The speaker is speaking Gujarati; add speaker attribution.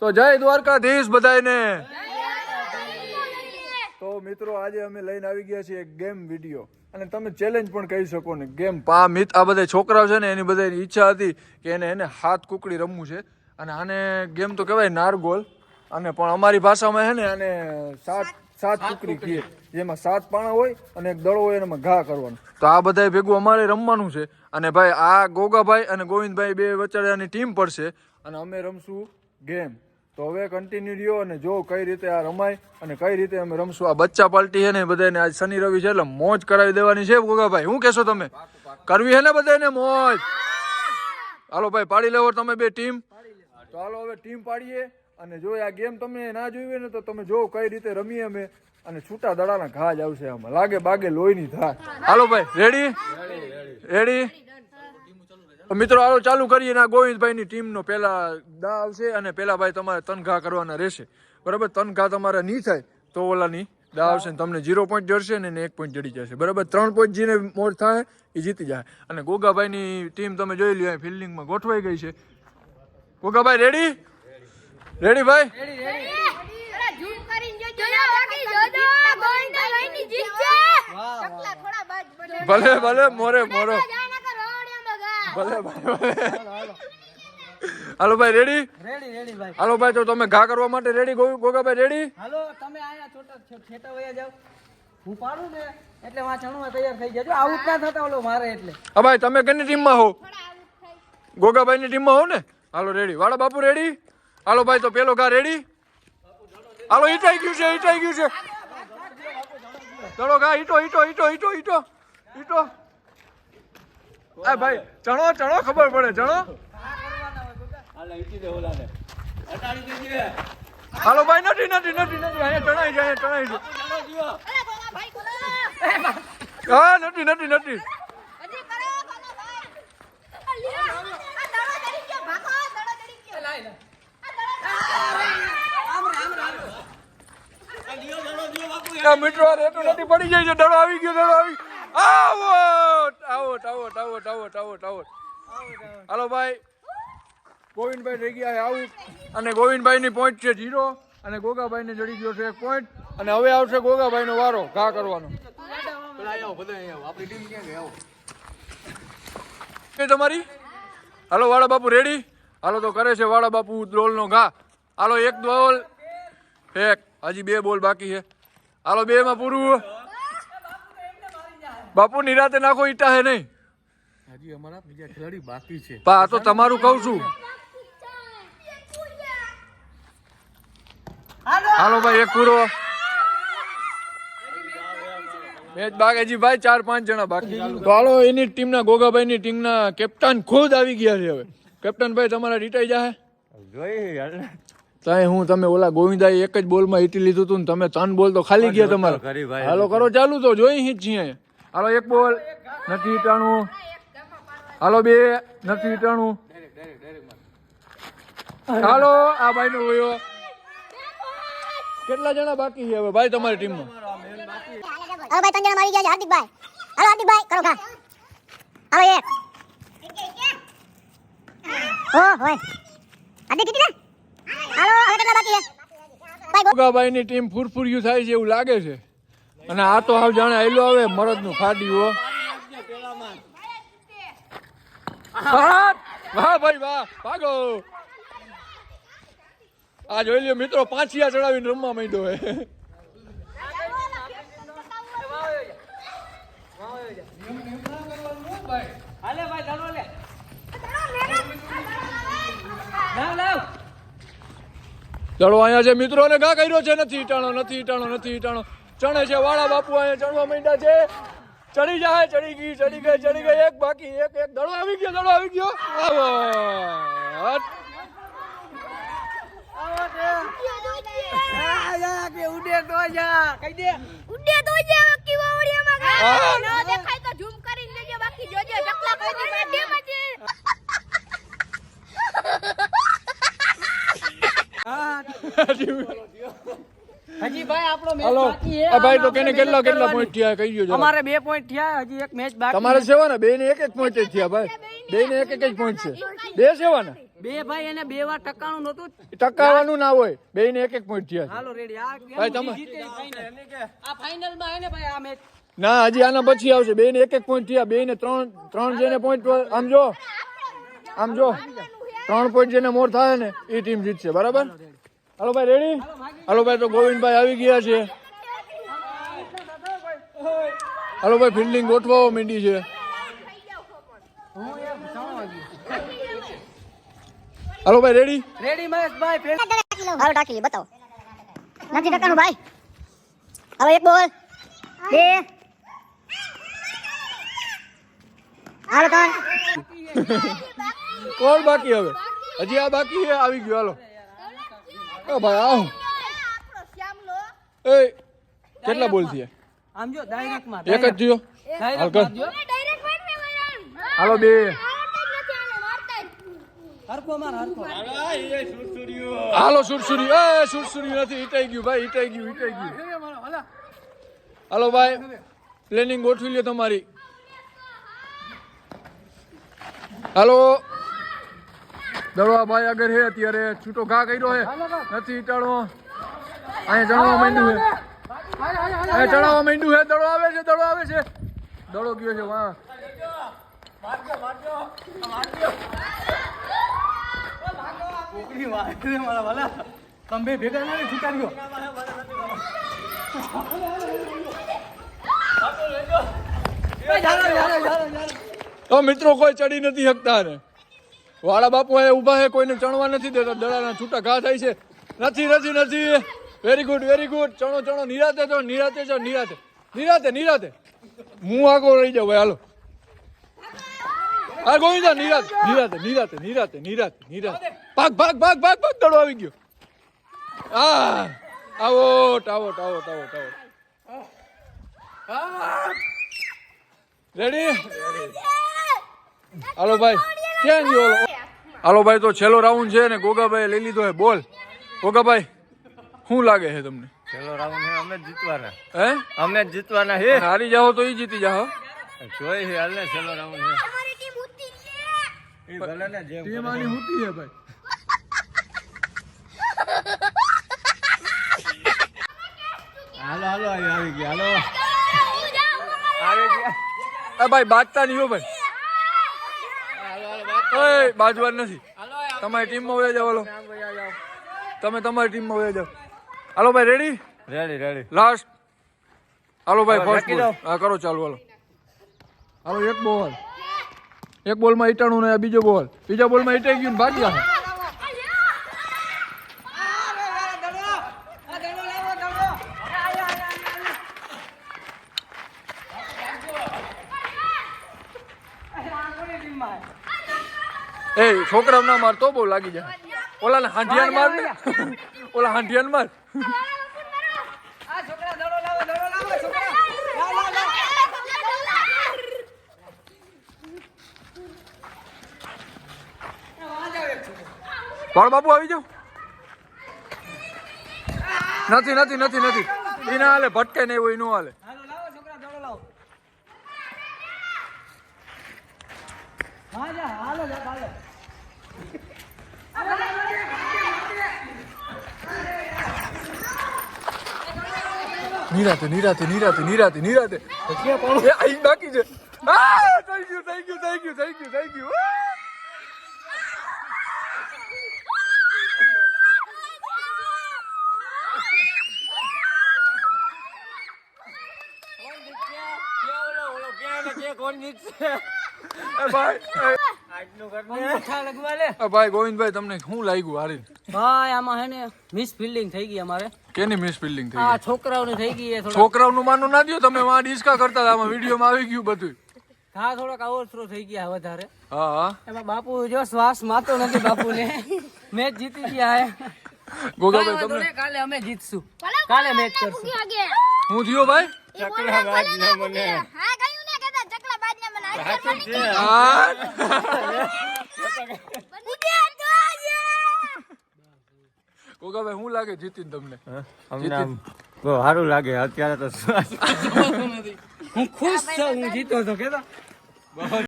Speaker 1: તો જય દ્વારકાધીશ બધાયને. તો મિત્રો આજે અમે લઈને આવી ગયા છીએ એક ગેમ વીડિયો. અને તમે ચેલેન્જ પણ કહી શકો ને. ગેમ પા મિત આ બધા છોકરાઓ છે ને એની બધાની ઈચ્છા હતી કે એને એને હાથ કુકડી રમવું છે. અને આને ગેમ તો કહેવાય નારગોલ. અને પણ અમારી ભાષામાં છે ને આને સાત સાત કુકડી કહીએ. જેમાં સાત પાણા હોય અને એક દડો હોય એમાં ઘા કરવાનો. તો આ બધાય ભેગું અમારે રમવાનું છે. અને ભાઈ આ ગોગાભાઈ અને ગોવિંદભાઈ બે વચ્ચેની ટીમ પડશે. અને અમે રમશું ગેમ. તો હવે કન્ટિન્યુ રહ્યો અને જો કઈ રીતે આ રમાય અને કઈ રીતે અમે રમશું. આ બચ્ચા પાલટી છે ને બધાને આજ શનિ રવિ છે એટલે મોજ કરાવી દેવાની છે ગોગાભાઈ શું કહેશો તમે? કરવી છે ને બધાને મોજ? હાલો ભાઈ પાડી લેવો તમે બે ટીમ તો હાલો હવે ટીમ પાડીએ અને જો આ ગેમ તમે ના જોઈ હોય ને તો તમે જો કઈ રીતે રમીએ અમે અને છૂટા દડાના ઘા જ આવશે આમાં. લાગે બાગે લોહીની ધાર. હાલો ભાઈ રેડી રેડી મિત્રો હાલો ચાલુ કરીએ ને આ ગોવિંદભાઈની ટીમનો પહેલા દા આવશે અને પહેલા ભાઈ તમારે તનઘા કરવાના રહેશે. બરાબર? તનઘા તમારા નહીં થાય તો ઓલાની દા આવશે ને તમને ઝીરો પોઈન્ટ જડશે ને એક પોઈન્ટ જડી જશે. બરાબર? ત્રણ પોઈન્ટ જીને મોર થાય એ જીતી જાય. અને ગોગાભાઈની ટીમ તમે જોઈ લ્યો ફિલ્ડિંગમાં ગોઠવાઈ ગઈ છે. ગોગાભાઈ રેડી? રેડી ભાઈ? ભલે ભલે મોરે મોરો. ભલે ભાઈ ભલે. હાલો ભાઈ રેડી
Speaker 2: રેડી રેડી ભાઈ.
Speaker 1: હાલો ભાઈ તો તમે ઘા કરવા માટે રેડી ગોગાભાઈ રેડી
Speaker 2: હાલો તમે આયા છોટા છેટા વયા જાવ હું પાડું ને? એટલે વાં ચણવા તૈયાર થઈ જજો આઉટ ના થતા ઓલો મારે એટલે?
Speaker 1: હા ભાઈ તમે કની ટીમમાં હો? ગોગાભાઈની ટીમમાં હો ને? હાલો રેડી વાળા બાપુ રેડી હાલો ભાઈ તો પેલો ઘા રેડી હાલો ઈટાઈ ગયું છે ઈટાઈ ગયું છે. ચલો ઘા ઈટો ઈટો ઈટો ઈટો ઈટો ઈટો. આ ભાઈ ચણો ચણો ખબર પડે ચણો. હાલો ભાઈ નથી નથી નથી નથી અહીંયા ચણાઈ જાય અહીંયા ચણાઈ જાય હા નથી નથી નથી. આ મિત્રો આ નથી પડી જાય છે ડળો આવી ગયો ડળો આવી આવો આવો આવો આવો આવો આવો આવો હાલો ભાઈ. ગોવિંદભાઈ થઈ ગયા છે આઉટ અને ગોવિંદભાઈ ની પોઈન્ટ છે ઝીરો અને ગોગાભાઈ ને જડી ગયો છે એક પોઈન્ટ અને હવે આવશે ગોગાભાઈ નો વારો. ઘા કરવાનો. તમારી? હાલો, વાળા બાપુ રેડી હાલો, તો કરે છે વાળા બાપુ ડોલ નો ઘા. હાલો, એક બોલ એક. હજી બે બોલ બાકી છે. હાલો બે માં પૂરું. બાપુ નિરાતે નાખો ઈટા હે નહીં.
Speaker 3: હજી અમારા બીજા ખેલાડી બાકી છે.
Speaker 1: પા આ તો તમારું કહું છું. હાલો. ભાઈ એક પૂરો. મેચ બાકી હજી ભાઈ ચાર પાંચ જણા બાકી તો હાલો એની ટીમના ગોગાભાઈની ટીમના કેપ્ટન ખુદ આવી ગયા છે હવે. કેપ્ટન ભાઈ તમારા રીટાઈ જાય તાય હું તમે ઓલા ગોવિંદાએ એક જ બોલમાં હીટી લીધું હતું ને તમે ત્રણ બોલ તો ખાલી ગયા તમારે. હાલો કરો ચાલુ તો જોઈ હિટ છીએ હાલો એક બોલ. નથી હીટાણું હાલો બે. નથી હીટાણું હાલો આ ભાઈ નો હોયો કેટલા જણા બાકી છે હવે? ભાઈ તમારી ટીમમાં.
Speaker 4: હાલો ભાઈ ત્રણ જણા આવી ગયા છે. હાર્દિકભાઈ. હાલો હાર્દિકભાઈ કરો ઘા. હાલો એક. ઓ હોય. હાર્દિક કીધી હાલો હવે કેટલા બાકી છે? ભાઈ
Speaker 1: ગોગાભાઈ ની ટીમ ફૂરફૂર્યું થાય છે એવું લાગે છે. અને આ તો હાવ જાણે આયલો આવે મરદનું ફાડ્યું વાહ ભાઈ વાહ! ભાગો! આ જોઈ લ્યો મિત્રો પાંચિયા ચડાવીને રમવા માંડ્યો હે.
Speaker 2: હાલે ભાઈ ચાલો લે. લાવ લાવ.
Speaker 1: ચડો અહીંયા છે મિત્રો ને ગા કર્યો છે. નથી ઈટાણો નથી ઈટાણો નથી ઈટાણો. ચણે છે વાળા બાપુ અહીંયા ચણવા માંડ્યા છે. ચડી જાય ચડી ગઈ ચડી ગઈ ચડી ગઈ. એક બાકી એક એક. દડો આવી ગયો દડો આવી ગયો. આવો. હટ.
Speaker 2: આ જા કે ઉડે તો જા કહી દે
Speaker 4: ઉડે તો જે કિવાવડિયામાં
Speaker 1: હા.
Speaker 4: ન દેખાય તો ઝૂમ કરીને લેજે બાકી જોજે ચકલા કોઈ દી બાડે પછી
Speaker 2: હજી ભાઈ આપણો મેચ બાકી છે.
Speaker 1: ભાઈ તો કેને કેટલા કેટલા પોઈન્ટ થયા કહી દો
Speaker 2: અમારે બે પોઈન્ટ થયા હજી એક મેચ બાકી
Speaker 1: તમારે સેવા ને બે ને એક એક પોઈન્ટ થયા ભાઈ. બે ને એક એક પોઈન્ટ છે. બે સેવા ને
Speaker 2: બે ભાઈ એને બે વાર ટકાણું નહોતું
Speaker 1: ટકાવાનું ના હોય. બે ને એક એક પોઈન્ટ થયા
Speaker 2: હાલો રેડી આ
Speaker 1: ભાઈ, તમે-
Speaker 2: આ ફાઇનલમાં એને ભાઈ આ મેચ
Speaker 1: ના હજી આના પછી આવશે. બે ને એક એક પોઈન્ટ થયા. બે ને ત્રણ ત્રણ જેને પોઈન્ટ આમ જો. આમ જો. ત્રણ પોઈન્ટ જેને મોર થાય ને એ ટીમ જીતશે. બરાબર? હાલો ભાઈ રેડી હાલો ભાઈ તો ગોવિંદભાઈ આવી ગયા છે. હાલો ભાઈ ફિલ્ડિંગ ગોઠવાવો મીંડી છે. હાલો ભાઈ રેડી
Speaker 2: રેડી મહેશભાઈ
Speaker 4: હાલો ટાકી બતાવો. નથી ટકાનું ભાઈ? હવે એક બોલ. બે. હાલો ત્રણ.
Speaker 1: કોણ બાકી હવે? હજી આ બાકી આવી ગયો હાલો. એ ભાઈ આવો. એ કેટલા બોલ છે?
Speaker 2: આમ જો ડાયરેક્ટમાં
Speaker 1: એક જ થયો હાલ કર. હાલો બે.
Speaker 2: હરકો માર હરકો
Speaker 1: હાલો સુરસુરી. એ સુરસુરી નથી ઈટાઈ ગયું ભાઈ ઈટાઈ ગયું ઈટાઈ ગયું. હાલો ભાઈ પ્લેનિંગ ગોઠવી લ્યો તમારી. હાલો. દડવા ભાઈ આગળ હે, અત્યારે છૂટો ઘા કર્યો હે. નથી ટાળો. અહીંયા ચણવા માંડ્યું હે. અહીંયા ચણવા માંડ્યું હે દડો આવે છે દડો આવે છે. દડો ગયો છે, વાહ.
Speaker 3: ભેગા ના
Speaker 1: મિત્રો કોઈ ચડી નથી શકતા ને. વાળા બાપુ એ ઊભા છે કોઈને ચણવા નથી દેતા દડાના છૂટા ઘા થાય છે. નથી નથી નથી. વેરી ગુડ વેરી ગુડ ચણો ચણો નિરાતે તો નિરાતે છો નિરાતે. નિરાતે નિરાતે. હું આગો રહી જાઉં ભાઈ હાલો. હા ગોવિંદા નિરાતે નિરાતે નિરાતે નિરાતે નિરાતે નિરાતે. ભાગ ભાગ ભાગ ભાગ ભાગ દડો આવી ગયો. આ આવો ટાવો ટાવો ટાવો ટાવો રેડી હાલો ભાઈ. ક્યાં ગયો? હાલો ભાઈ તો છેલ્લો રાઉન્ડ છે ને ગોગાભાઈ લઈ લીધો હે બોલ. ગોગાભાઈ શું લાગે છે તમને?
Speaker 3: છેલ્લો રાઉન્ડ અમે જીતવાના.
Speaker 1: હે?
Speaker 3: અમે જીતવાના હે
Speaker 1: હારી જાઓ તો એ જીતી જાઓ.
Speaker 3: જોઈ છે હાલ ને છેલ્લો રાઉન્ડ હે ભલે ને જેમ
Speaker 1: ટીમ આની હુતી છે ભાઈ.
Speaker 3: હાલો હાલો આવી ગયા. હાલો. આવી ગયા
Speaker 1: એ ભાઈ બાજતા નહીં હો ભાઈ. ઓય બાજવાન નથી. તમારી ટીમમાં વયા જાઓ હાલો. તમે તમારી ટીમમાં વયા જાઓ. હાલો ભાઈ રેડી
Speaker 3: રેડી રેડી
Speaker 1: લાસ્ટ હાલો ભાઈ ફર્સ્ટ. હા કરો ચાલુ હાલો. હાલો એક બોલ એક બોલમાં ઈટાણું ને બીજો બોલ બીજા બોલમાં ઈટાઈ ગયું ને એ છોકરા ના માર તો બહુ લાગી જાય. ઓલા ને હાંઢિયાન માર ને. ઓલા હાંઢિયાન માર. બાળ બાપુ આવી જાઓ. નથી નથી નથી નથી. એના હાલે, ભટકે નહીં હોય એનું હાલે
Speaker 2: હાલો લાવો છોકરા દડો લાવો હા જા હાલો જા હાલો
Speaker 1: નિરાતે નિરાતે નિરાતે. નિરાતે નિરાતે આઈ બાકી છે. આ થઈ ગયું થઈ ગયું થઈ ગયું થઈ ગયું થઈ ગયું
Speaker 3: કોણ જીતશે
Speaker 1: ભાઈ એ,
Speaker 3: આજનું કરને
Speaker 2: અંગૂઠા લગવા લે.
Speaker 1: એ ભાઈ ગોવિંદભાઈ તમને શું લાગ્યું હારી
Speaker 2: ભાઈ આમાં હે ને મિસ ફિલ્ડિંગ થઈ ગઈ અમારે.
Speaker 1: કેની મિસ ફિલ્ડિંગ થઈ
Speaker 2: આ
Speaker 1: ગઈ?
Speaker 2: છોકરાઓની થઈ ગઈ એ થોડો
Speaker 1: છોકરાઓનું માનું ના દ્યો તમે વાં ડિસ્કા કરતા હતા આમાં વિડીયોમાં આવી ગયું બધું
Speaker 2: ઘા થોડોક ઓવરથ્રો થઈ ગયા વધારે.
Speaker 1: હા હા.
Speaker 2: એમાં બાપુ જો શ્વાસ માતો નથી બાપુને. મેચ જીતી ગયા હે.
Speaker 1: ગોગાભાઈ
Speaker 2: કાંઈ વાંધો
Speaker 1: તમને
Speaker 2: નહીં, કાલે અમે જીતશું. કાલે મેચ કરશું.
Speaker 1: હું થયો ભાઈ?
Speaker 3: ચકલા બાજ ને મને
Speaker 4: હા કયું ને કહેતા ચકલા બાજ ને મને
Speaker 3: સાચું છે
Speaker 1: શું લાગે જીતીને તમને?
Speaker 3: અમને તો સારું લાગે અત્યારે તો
Speaker 2: હું ખુશ છું હું જીતો તો કેતો?